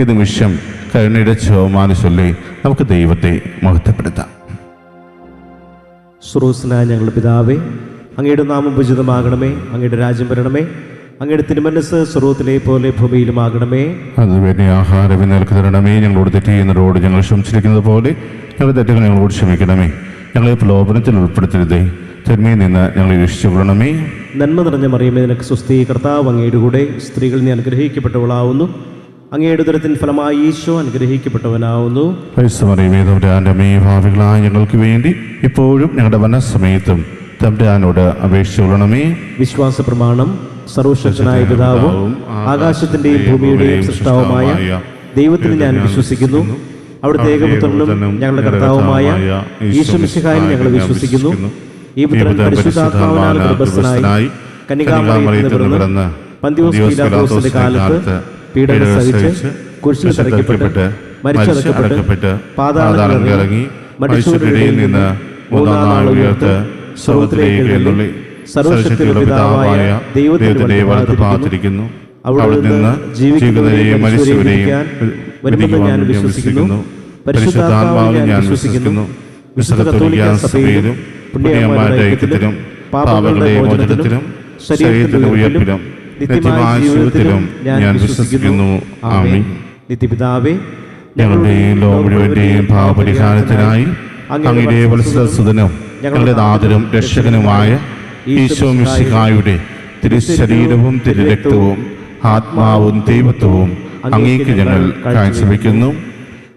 ഈ നിമിഷം കരുണയുടെ ചോമാന ചൊല്ലി നമുക്ക് ദൈവത്തെ മഹത്വപ്പെടുത്താം. സുറൂസ്നായ ഞങ്ങളുടെ പിതാവേ അങ്ങയുടെ നാമം ഉചിതമാകണമേ അങ്ങയുടെ രാജ്യം വരണമേ അങ്ങയുടെ തിരുമനസ് സ്വർവത്തിലെ പോലെ ഭൂമിയിലുമാകണമേ. അതുപോലെ ആഹാരം നിലയ്ക്ക് തരണമേ ഞങ്ങളോട് തെറ്റ് ചെയ്യുന്നവരോട് ഞങ്ങൾ ക്ഷമിച്ചിരിക്കുന്നത് പോലെ ഞങ്ങളുടെ തെറ്റുകൾ ഞങ്ങളോട് ക്ഷമിക്കണമേ. ഞങ്ങളെ പ്രലോഭനത്തിൽ ഉൾപ്പെടുത്തരുതേ. തിന്മയിൽ നിന്ന് ഞങ്ങളെ രക്ഷിച്ചുകൊള്ളണമേ നന്മ നിറഞ്ഞ മറിയമേ നിനക്ക് സ്വസ്ഥീകർത്താവ് കർത്താവ് അങ്ങയുടെ കൂടെ സ്ത്രീകൾ നീ അനുഗ്രഹിക്കപ്പെട്ടവളാവുന്നു. അങ്ങയുടെ ദുരത്തിൻ ഫലമായി ഈശോ അനുഗ്രഹിക്കപ്പെട്ടവനാവുന്നു. ഭാവികളായ ഞങ്ങൾക്ക് വേണ്ടി ഇപ്പോഴും ഞങ്ങളുടെ വനസമയത്തും തമ്പുരാനോട് അപേക്ഷിച്ചുകൊള്ളണമേ. വിശ്വാസ പ്രമാണം സർവശക്തനായ പിതാവും ആകാശത്തിന്റെയും ഭൂമിയുടെയും സൃഷ്ടാവുമായ ദൈവത്തിൽ ഞാൻ വിശ്വസിക്കുന്നു. അവിടുത്തെ ഏകപുത്രനും ഞങ്ങളുടെ കർത്താവുമായ ഈശോ ഈശ്വമിശിഹായും ഞങ്ങൾ വിശ്വസിക്കുന്നു. ഈ പുത്രൻ പരിശുദ്ധാത്മാവിനാൽ ഗർഭസ്ഥനായി കന്യകാമറിയത്തിൽ നിന്ന് പിറന്ന് പന്തിയോസ് പീലാത്തോസിന്റെ കാലത്ത് പീഡന സഹിച്ച് കുരിശിൽ തറയ്ക്കപ്പെട്ട് മരിച്ചടക്കപ്പെട്ട് പാതാളം ഇറങ്ങി മരിച്ചവരുടെ നിന്ന് മൂന്നാം നാൾ ഉയർത്ത് സ്വർഗത്തിലേക്ക് എഴുന്നള്ളി. സർവശക്തിയുടെ പിതാവായ ദൈവത്തിന്റെ വലത്ത് പ്രാർത്ഥിക്കുന്നു അവിടെ നിന്ന് ജീവിക്കുന്നവരെയും മരിച്ചവരെയും വരുമെന്ന് ഞാൻ വിശ്വസിക്കുന്നു. പരിശുദ്ധാത്മാവിൽ ഞാൻ വിശ്വസിക്കുന്നു. വിശുദ്ധ സഭയിലും പുണ്യമാരുടെ ഐക്യത്തിലും പാപങ്ങളുടെ മോചനത്തിലും ശരീരത്തിന്റെ ഉയർപ്പിലും നിത്യമായ ജീവിതത്തിലും ഞാൻ വിശ്വസിക്കുന്നു. ആമീൻ. നിത്യപിതാവേ ഞങ്ങളുടെയും ലോകം മുഴുവന്റെയും ഭാവപരിഹാരത്തിനായി അങ്ങയുടെ വത്സരസുതനും ഞങ്ങളുടെ നാഥനും രക്ഷകനുമായ ഈശോ മിശിഹായുടെ തിരുശരീരവും തിരുരക്തവും ആത്മാവും ദൈവത്വവും അങ്ങേക്ക് ഞങ്ങൾ കാഴ്ചവെക്കുന്നു.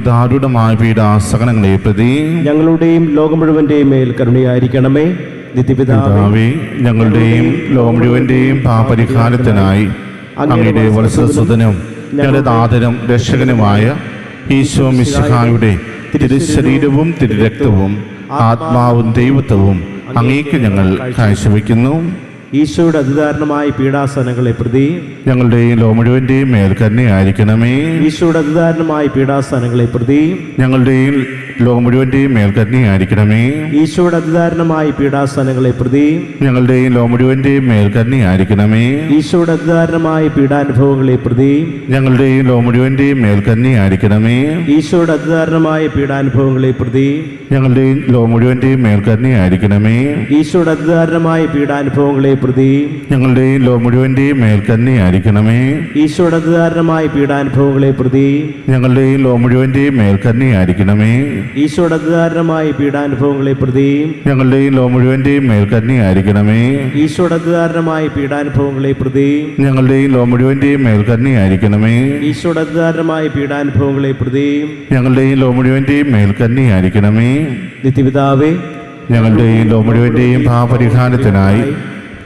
അതിദാരുണമായ പീഡാസകനങ്ങളെ പ്രതി. ഞങ്ങളുടെയും ലോകം മുഴുവന്റെയും മേൽ കരുണയായിരിക്കണമേ. നിത്യപിതാവേ ഞങ്ങളുടെയും ലോകം മുഴുവന്റെയും പാപരിഹാരത്തിനായി അങ്ങയുടെ വത്സസുതനും ഞങ്ങളുടെ നാഥനും രക്ഷകനുമായ ഈശോ മിശിഹായുടെ തിരുശരീരവും തിരുരക്തവും ആത്മാവും ദൈവത്വവും അങ്ങേക്ക് ഞങ്ങൾ കാഴ്ചവെക്കുന്നു. ഈശോയുടെ അതിദാരുണമായ പീഡാസനങ്ങളെ പ്രതി ഞങ്ങളുടെയും ലോമുഴുവന്റെയും മേൽക്കന്നെ ആയിരിക്കണമേ ഈശോയുടെ അതിദാരുണമായ പീഡാസനങ്ങളെ പ്രതി ഞങ്ങളുടെയും ലോമുഴുവന്റെയും മേൽക്കന്നെ ആയിരിക്കണമേ ഈശോയുടെ അതിദാരുണമായ പീഡാസനങ്ങളെ പ്രതി ഞങ്ങളുടെയും ലോമുഴുവന്റെയും മേൽക്കന്നെ ആയിരിക്കണമേ ഈശോയുടെ അതിദാരുണമായ പീഡാനുഭവങ്ങളെ പ്രതി ഞങ്ങളുടെയും ലോമുഴുവന്റെയും മേൽക്കന്നെ ആയിരിക്കണമേ ഈശോയുടെ അതിദാരുണമായ പീഡാനുഭവങ്ങളെ പ്രതി ഞങ്ങളുടെയും ലോമുഴുവന്റെയും മേൽക്കന്നെ ആയിരിക്കണമേ ഈശോയുടെ അതിദാരുണമായ പീഡാനുഭവങ്ങളെ പ്രതി. ഞങ്ങളുടെയും ലോകം മുഴുവന്റെയും മേൽ കരുണയായിരിക്കണമേ ഈശോയുടെ അതിദാരുണമായ പീഡാനുഭവങ്ങളെ പ്രതി. ഞങ്ങളുടെയും ലോകം മുഴുവന്റെയും മേൽ കരുണയായിരിക്കണമേ ഈശോയുടെ അതിദാരുണമായ പീഡാനുഭവങ്ങളെ പ്രതി. ഞങ്ങളുടെയും ലോകം മുഴുവന്റെയും മേൽ കരുണയായിരിക്കണമേ ഈശോയുടെ അതിദാരുണമായ പീഡാനുഭവങ്ങളെ പ്രതി. ഞങ്ങളുടെയും ലോകം മുഴുവന്റെയും മേൽ കരുണയായിരിക്കണമേ ഈശോയുടെ അതിദാരുണമായ പീഡാനുഭവങ്ങളെ പ്രതി. ഞങ്ങളുടെയും ലോകം മുഴുവന്റെയും മേൽ കരുണയായിരിക്കണമേ നിത്യപിതാവേ ഞങ്ങളുടെയും ലോകം മുഴുവന്റെയും പാപരിഹാരത്തിനായി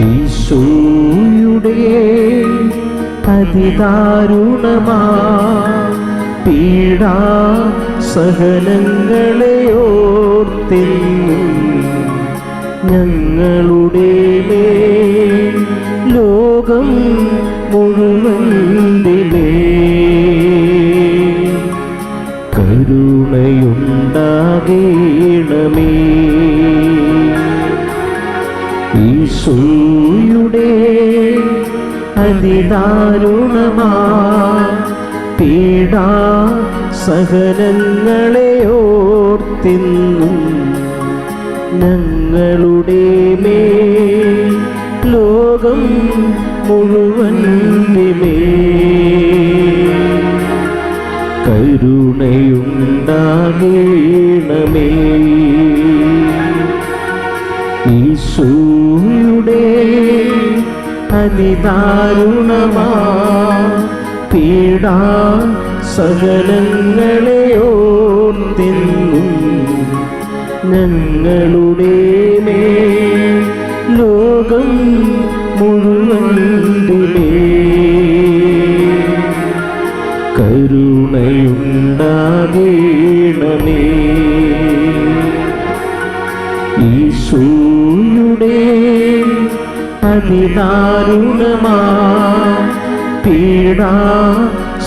ഈശോയുടെ അതിദാരുണമാ പീഡാ സഹനങ്ങളെ ഓർത്തി ഞങ്ങളുടെ ലോകം മുഴുവന്റെ മേൽ അതിദാരുണമാ. പീഡാ സഹനങ്ങളെ ഓർത്തിന്നും ഞങ്ങളുടെ മേ ലോകം മുഴുവൻ കരുണയുണ്ടാകേണമേ സകലങ്ങളെ ഓർത്തിന്നും ഞങ്ങളുടെ മേ ലോകം മുഴുവൻ കരുണയുണ്ടാകേണമേ. ഈശോയുടെ അതിദാരുണമാ പീഡാ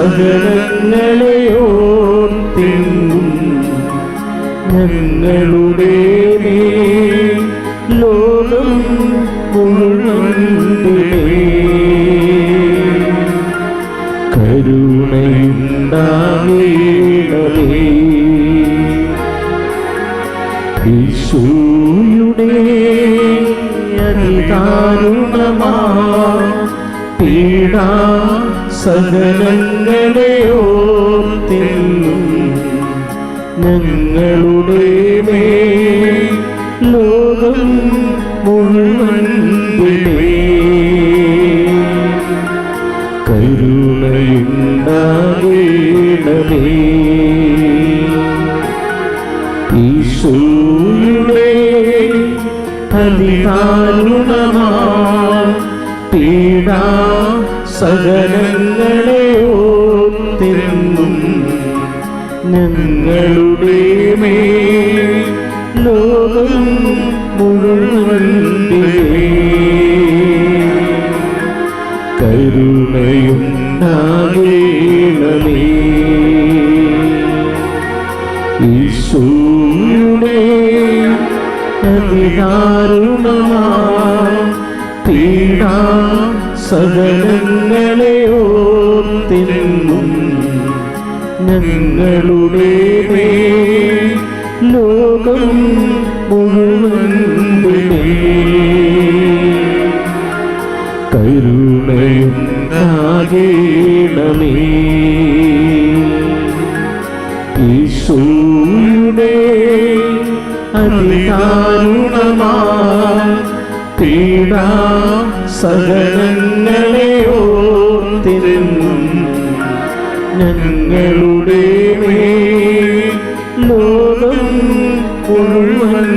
സഹനങ്ങളെ ഓർത്തിന്നും ഞങ്ങളുടെ ലോകം മുഴുവൻ കരുണയുണ്ടാകേണമേ ഈശോയുടെ അതിദാരുണമാ പീഡാ സഹനങ്ങളെ ഓർത്തിന്നും ഞങ്ങളുടെ മേ ലോകം മുഴുവൻ കരുണയുണ്ടാകേണമേ. ഈശോയുടെ അതിദാരുണമാ പീഡാ സകലങ്ങളെ ഓർത്തിരുന്നും ഞങ്ങളുടെ മേൽ ലോകം മുഴുവൻ കരുണയുണ്ടാകേണമേ ഈശോയുടെ അതിദാരുണമാ പീഡാ സകലങ്ങളെയോ ഓർത്തിരുന്നും ഞങ്ങളുടെ ലോകം മുഴുവൻ കരുണയുണ്ടാകേണമേ. ഈശോയുടെ അതിദാരുണമാ പീഡാ സഹനങ്ങളെയോ ഞങ്ങളുടെ ലോകം മുഴുവൻ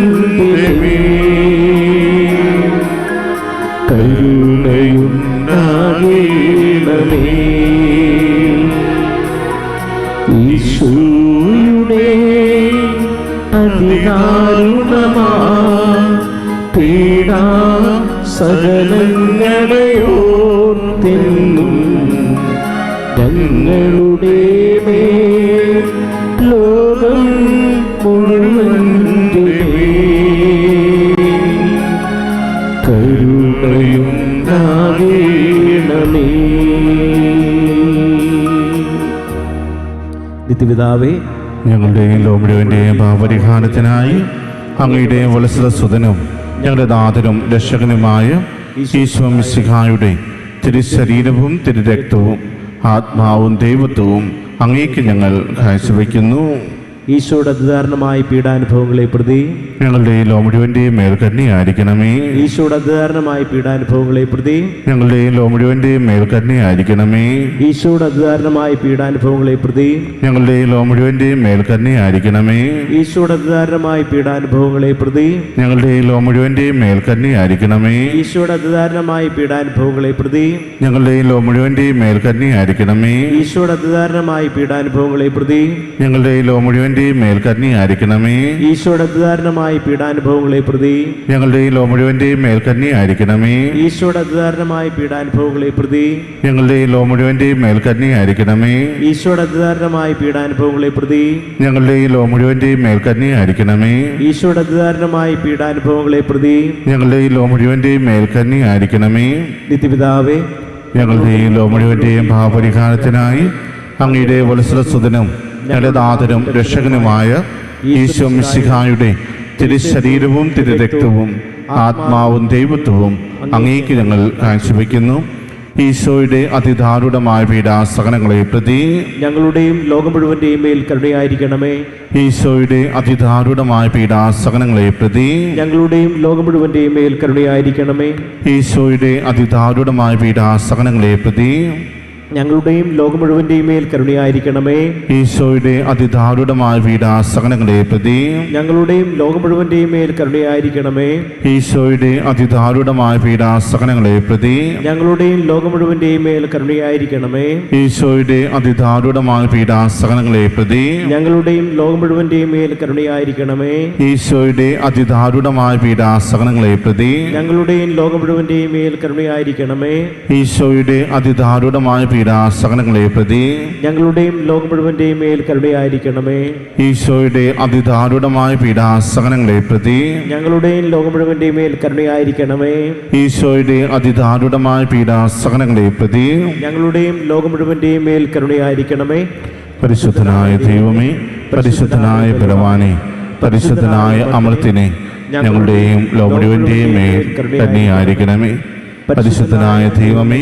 കരുണയുണ്ടാകേണമേ. ഈശോയുടെ അതിദാരുണമാ പീഡാ സകലങ്ങളെ നിത്യപിതാവേ ഞങ്ങളുടെയും ലോമുഴുവന്റെയും പാപരിഹാരത്തിനായി അങ്ങയുടെ വത്സല സുതനും ഞങ്ങളുടെ നാഥനും രക്ഷകനുമായ ഈശോ മിശിഹായുടെ തിരുശരീരവും തിരുരക്തവും ആത്മാവും ദൈവത്വവും അങ്ങേക്ക് ഞങ്ങൾ കാഴ്ചവെക്കുന്നു. ഈശോയുടെ അധികാരണമായ പീഡാനുഭവങ്ങളെ പ്രതി ഞങ്ങളുടെ ലോ ലോമുഴുവന്റെയും മേൽ കന്യയായിരിക്കണമേ ഈശോയുടെ അധികാരണമായ പീഡാനുഭവങ്ങളെ പ്രതി ഞങ്ങളുടെ ലോ ലോമുഴുവന്റെയും മേൽ കന്യയായിരിക്കണമേ ഈശോയുടെ അധികാരണമായ പീഡാനുഭവങ്ങളെ പ്രതി ഞങ്ങളുടെ ലോ ലോമുഴുവന്റെയും മേൽ കന്യയായിരിക്കണമേ ഈശോയുടെ അധികാരണമായ പീഡാനുഭവങ്ങളെ പ്രതി ഞങ്ങളുടെ ലോ ലോമുഴുവന്റെയും മേൽ കന്യയായിരിക്കണമേ ഈശോയുടെ അധികാരണമായ പീഡാനുഭവങ്ങളെ പ്രതി ഞങ്ങളുടെ ലോ ലോമുഴുവന്റെയും മേൽ കന്യയായിരിക്കണമേ ഈശോയുടെ അധികാരണമായ പീഡാനുഭവങ്ങളെ പ്രതി ഞങ്ങളുടെയും ലോ മുഴുവന്റെയും മേൽക്കന്നി ആയിരിക്കണമേ. ഈശോയുടെ അധികാരണമായി പീഡാനുഭവങ്ങളെ പ്രതി ഞങ്ങളുടെ ലോ ലോമുഴുവന്റെ മേൽക്കന്നി ആയിരിക്കണമേ. ഈശോയുടെ അധികാരണമായി പീഡാനുഭവങ്ങളെ പ്രതി ഞങ്ങളുടെ ലോ ലോമുഴുവന്റെ മേൽക്കന്നി ആയിരിക്കണമേ. ഈശോയുടെ അധികാരണമായി പീഡാനുഭവങ്ങളെ പ്രതി ഞങ്ങളുടെ ലോ ലോമുഴുവന്റെ മേൽക്കന്നി ആയിരിക്കണമേ. ഈശോയുടെ അധികാരണമായി പീഡാനുഭവങ്ങളെ പ്രതി ഞങ്ങളുടെ ലോ മുഴുവന്റെയും മേൽക്കന്നി ആയിരിക്കണമേ. നിത്യപിതാവേ ഞങ്ങളുടെയും ലോ മുഴുവന്റെയും ഭാവപരിഹാരത്തിനായി അങ്ങയുടെ വത്സരസുതനും ഞങ്ങളുടെ രക്ഷകനുമായ ഈശോ മിശിഹായുടെ തിരുശരീരവും തിരുരക്തവും ആത്മാവും ദൈവത്വവും അങ്ങേക്ക് ഞങ്ങൾ കാഴ്ചവെക്കുന്നു. ഈശോയുടെ അതിദാരുണമായ പീഡാസഹനങ്ങളെ പ്രതി ഞങ്ങളുടെയും ലോകം മുഴുവന്റെയും മേൽ കരുണയായിരിക്കണമേ. ഈശോയുടെ അതിദാരുണമായ പീഡാസഹനങ്ങളെ പ്രതി ഞങ്ങളുടെയും ലോകം മുഴുവന്റെയും മേൽ കരുണയായിരിക്കണമേ. ഈശോയുടെ അതിദാരുണമായ പീഡാസഹനങ്ങളെ പ്രതി ഞങ്ങളുടെയും ലോകം മുഴുവന്റെയും മേൽ കരുണയായിരിക്കണമേ. ഈശോയുടെ അതിദാരുണമായ വീടാസകനങ്ങളെ പ്രതി ഞങ്ങളുടെയും ലോകം മുഴുവന്റെയും മേൽ കരുണയായിരിക്കണമേ. ഈശോയുടെ അതിദാരുണമായ വീടാസകനങ്ങളെ പ്രതി ഞങ്ങളുടെയും ലോകം മുഴുവന്റെയും മേൽ കരുണയായിരിക്കണമേ. ഈശോയുടെ അതിദാരുണമായ വീടാസകനങ്ങളെ പ്രതി ഞങ്ങളുടെയും ലോകം മുഴുവന്റെയും മേൽ കരുണയായിരിക്കണമേ. ഈശോയുടെ അതിദാരുടമായ വീടാസകനങ്ങളെ പ്രതി ഞങ്ങളുടെയും ലോകം മുഴുവന്റെയും മേൽ കരുണയായിരിക്കണമേ. ഈശോയുടെ അതിദാരുണമായ പീഡാസഹനങ്ങളെ പ്രതി. ഞങ്ങളുടെയും ലോകം മുഴുവന്റെയും മേൽ കരുണയായിരിക്കണമേ. ഈശോയുടെ അതിദാരുണമായ പീഡാസഹനങ്ങളെ പ്രതി. ഞങ്ങളുടെയും ലോകം മുഴുവന്റെയും മേൽ കരുണയായിരിക്കണമേ. ഈശോയുടെ അതിദാരുണമായ പീഡാസഹനങ്ങളെ പ്രതി. ഞങ്ങളുടെയും ലോകം മുഴുവന്റെയും മേൽ കരുണയായിരിക്കണമേ. പരിശുദ്ധനായ ദൈവമേ പരിശുദ്ധനായ ബലവാനെ പരിശുദ്ധനായ അമൃത്തിനെ ഞങ്ങളുടെയും ലോമുഴുവന്റെയും മേൽ തന്നെയായിരിക്കണമേ പരിശുദ്ധനായ ദൈവമേ